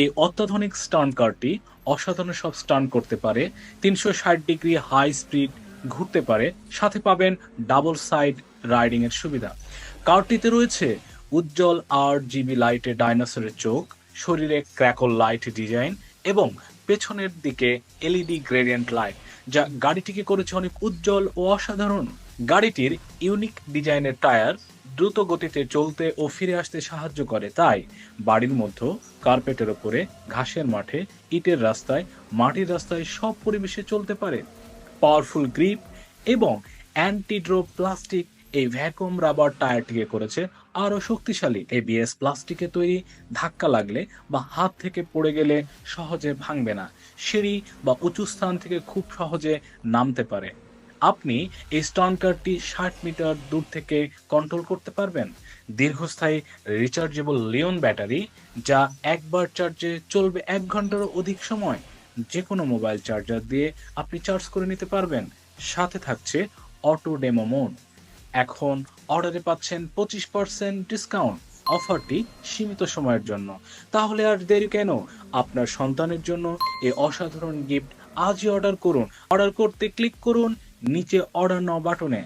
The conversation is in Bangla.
এই অত্যাধুনিক স্টান কারটি অসাধারণ সব স্টান করতে পারে, তিনশো ষাট ডিগ্রি হাই স্পিড ঘুরতে পারে, সাথে পাবেন ডাবল সাইড রাইডিং এর সুবিধা। কারটিতে রয়েছে উজ্জ্বল আর জিবি লাইটে ডাইনোসরের চোখ, শরীরে ক্র্যাকল লাইট ডিজাইন এবং পেছনের দিকে এলইডি গ্রেডিয়েন্ট লাইট, যা গাড়িটিকে করেছে অনেক উজ্জ্বল ও অসাধারণ। গাড়িটির ইউনিক ডিজাইনের টায়ার দ্রুত গতিতে চলতে ও ফিরে আসতে সাহায্য করে। তাই বাড়ির মধ্যে কার্পেটের ওপরে, ঘাসের মাঠে, ইটের রাস্তায়, মাটির রাস্তায় সব পরিবেশে চলতে পারে। পাওয়ারফুল গ্রিপ এবং অ্যান্টিড্রো প্লাস্টিক এই ভ্যাকুয়াম রাবার টায়ারটিকে করেছে আরও শক্তিশালী। এবিএস প্লাস্টিকে তৈরি, ধাক্কা লাগলে বা হাত থেকে পড়ে গেলে সহজে ভাঙবে না। সিঁড়ি বা উঁচু স্থান থেকে খুব সহজে নামতে পারে। আপনি এই স্টন কারটি ষাট মিটার দূর থেকে কন্ট্রোল করতে পারবেন। দীর্ঘস্থায়ী রিচার্জেবল লিওন ব্যাটারি যা একবার চার্জে চলবে এক ঘন্টারও অধিক সময়। যে কোনো মোবাইল চার্জার দিয়ে আপনি চার্জ করে নিতে পারবেন। সাথে থাকছে অটো ডেমো মোড এখন অর্ডারে পাচ্ছেন পঁচিশ পার্সেন্ট ডিসকাউন্ট অফারটি সীমিত সময়ের জন্য। তাহলে আর দেরি কেন? আপনার সন্তানের জন্য এই অসাধারণ গিফট আজই অর্ডার করুন। অর্ডার করতে ক্লিক করুন নিচে অর্ডার নাও বাটনে